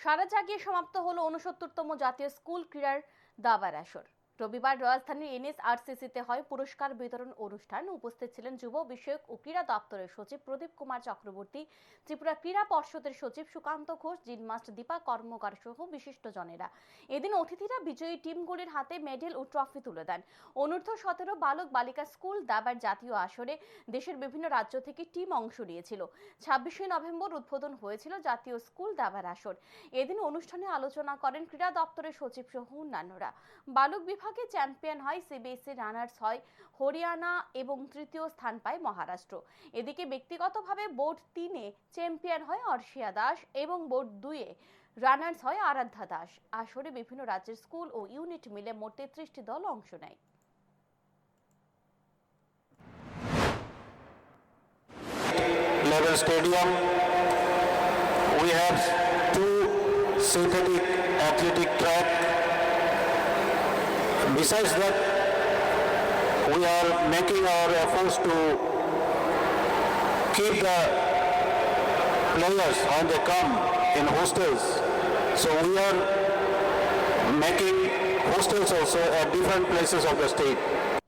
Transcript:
সারা জাগিয়ে সমাপ্ত হলো ঊনসত্তরতম জাতীয় স্কুল ক্রীড়ার দাবার আসর। রবিবার রাজধানীর এনএসআরসিসিতে হয় পুরস্কার বিতরণ অনুষ্ঠান। উপস্থিত ছিলেন যুব বিষয়ক ও ক্রীড়া দপ্তরের সচিব প্রদীপ কুমার চক্রবর্তী, ত্রিপুরা ক্রীড়া পর্ষদের সচিব সুকান্ত ঘোষ জিমমাস্ট দীপা কর্মকার সহ বিশিষ্ট জনেরা এদিন অতিথিরা বিজয়ী টিমগুলির হাতে মেডেল ও ট্রফি তুলে দেন। অনূর্ধ্ব সতেরো বালক বালিকা স্কুল, দাবার জাতীয় আসরে দেশের বিভিন্ন রাজ্য থেকে টিম অংশ নিয়েছিল। ছাব্বিশে নভেম্বর উদ্বোধন হয়েছিল জাতীয় স্কুল, দাবার আসর। এদিন অনুষ্ঠানে আলোচনা করেন ক্রীড়া দপ্তরের সচিব সহ অন্যান্যরা। বালক বিভাগে চ্যাম্পিয়ন হয় সিবিএসসি রানার্স হয় হরিয়ানা এবং তৃতীয় স্থান পায় মহারাষ্ট্র এদিকে ব্যক্তিগতভাবে বোর্ড তিনে চ্যাম্পিয়ন হয় অর্ষিয়া দাস এবং বোর্ড দুয়ে রানার্স হয় আরাধ্যা দাস আসরে বিভিন্ন রাজ্যের স্কুল ও ইউনিট মিলে মোট তেত্রিশটি দল অংশ নেয় level stadium. We have two synthetic athletic. Besides that, we are making our efforts to keep the players when they come in hostels. So we are making hostels also at different places of the state.